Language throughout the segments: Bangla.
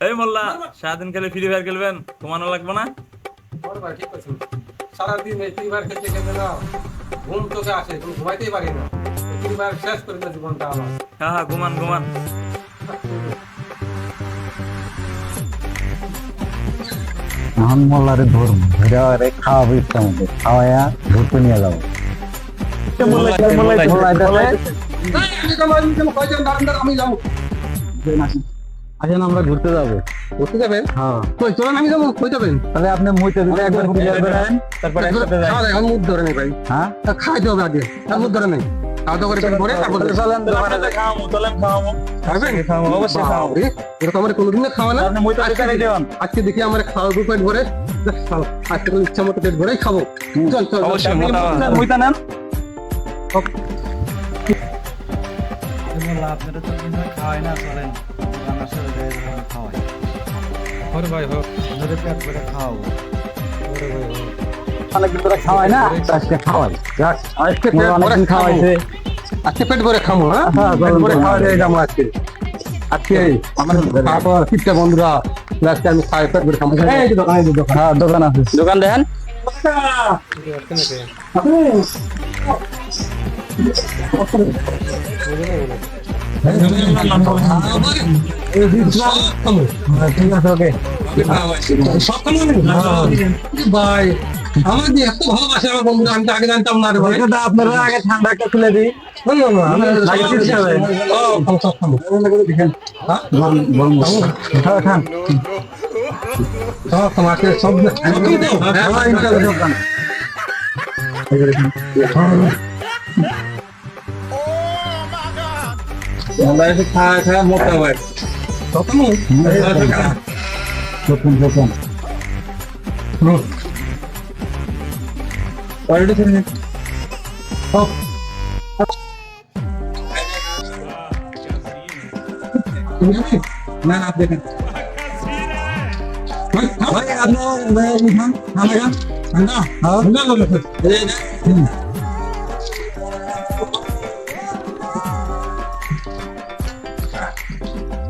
এই মোল্লা সারাদিন খেলে ফ্রি ফায়ার খেলবেন ঘুমানো লাগবে না বড় ভাই ঠিক আছে সারাদিন এই ফ্রি ফায়ার খেলতে খেলতে না ঘুম তোকে আসে তুমি ঘুমাইতেই পারি না ফ্রি ফায়ার শেষ করে দিল জীবনটা আমার হ্যাঁ হ্যাঁ ঘুমান ঘুমান এখন মোল্লারে ধরুন ধরে আরে খাওয়াবো ইচ্ছা মতো খাওয়ায়া ধরতে নিয়ে আমি যাব আসেন আমরা ঘুরতে যাব। ঘুরতে যাবেন? হ্যাঁ। কই চলেন আমি যাব কই যাবেন? তাহলে আপনি মুইতে দিলে একবার ক্লিয়ার করেন তারপরে একসাথে যাই। খাওয়া মুখ ধরে নেই ভাই। হ্যাঁ? তা খাইতে হবে আগে। তার মুখ ধরে নেই। খাওয়া দাওয়া করে পেট ভরে তারপর চলেন দোকানে যাই। খাওয়াবো চলেন খাবেন? খাওয়াবো অবশ্যই বাপরে, এটা তো আমার কোনোদিন খাওয়া না। আপনি মুইতে দিতে আজকে দেখি আমার খাওয়াবো পেট ভরে। আজকে ইচ্ছা মতো পেট ভরেই খাব। চল চল অবশ্যই, মুইতে নেন। আপনারা তো খাওয়াই না চলেন। আমার সাথে করে খাওয়াই না আজকে খাওয়াই অনেকদিন খাওয়াইছে আজকে পেট ভরে খামো হ্যাঁ। পেট আজকে আজকে আমার তারপর কিপটা বন্ধুরা আজকে আমি খাই পেট ভরে খাব এই দোকান দোকান হ্যাঁ দোকান আছে দোকান দেন ঠিক আছে ওকে ভাই আমার যে আগে জানতাম না আগে ঠান্ডা একটা મોબાઈલ થી થાય થાય મોટા ભાઈ તો તમે જોખમ જોખમ ઓલરેડી થઈ ગયું ઓફ ના આપ દેખા ભાઈ આપનો मैं हम हमारा अंडा अंडा लो लो ये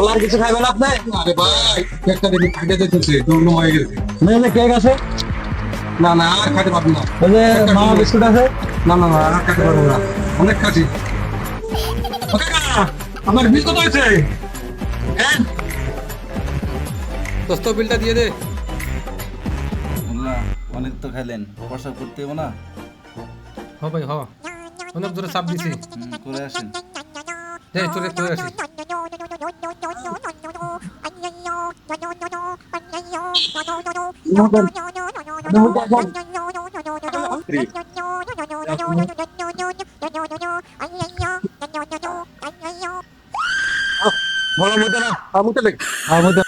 বলার কিছু খাইবেন আপনি? আরে ভাই কেকটা দেখি খাইতে যেতেছে দৌড় হয়ে গেছে। মেলে কেক আছে? না না আর খাইতে পারব না। ওই যে মামা বিস্কুট আছে? না না না আর খাইতে পারব না। অনেক খাচ্ছি আমার বিল কত হয়েছে? হ্যাঁ? দোস্ত বিলটা দিয়ে দে। অনেক তো খাইলেন প্রসাব করতে হবে না? হ ভাই হ। অনেক জোরে চাপ দিছি। করে আসেন। যাই তোরে করে আসি বলো মধ্যে না আমুতে লেগে আর মধ্যে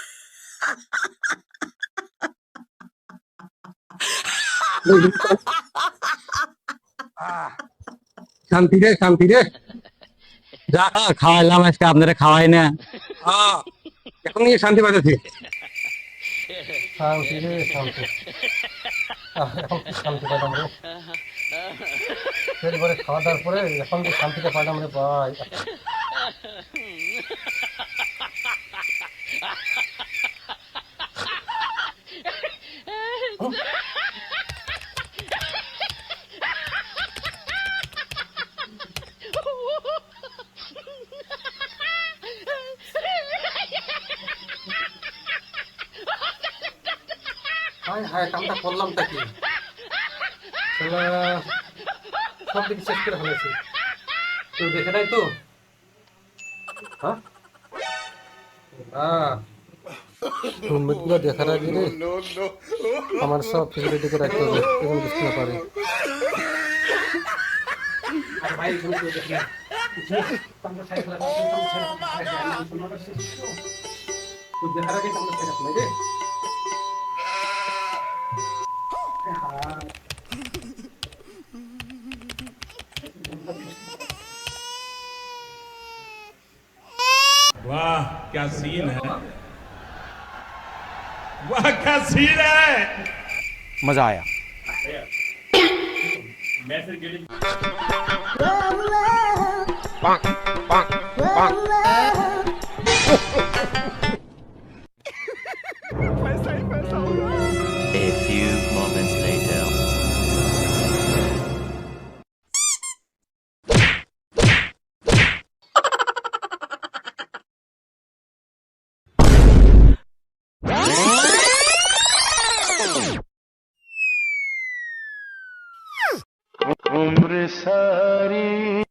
শান্তি রে শান্তি রে যা খাওয়াইলাম আজকে আপনারা খাওয়াই না। হ্যাঁ। এখন নিয়ে শান্তি পাঠাচ্ছি শান্তি রে শান্তি। এখন শান্তি পাইলাম রে? পেট খাওয়া দাওয়ার পরে এখন কি শান্তিটা পাইলাম রে ভাই? হায় হায় কামটা করলাম তা কি? সব দিকে শেষ করে ফেলেছি। কেউ দেখে নাই তো? হ্যাঁ? রুমমেটগুলো দেখার আগে রে আমার সব ফেসিলিটি করে রাখতে হবে এখন বুঝতে না পারে। দেখার আগে क्या सीन है? वह क्या सीन है? मज़ा आया। उम्र सारी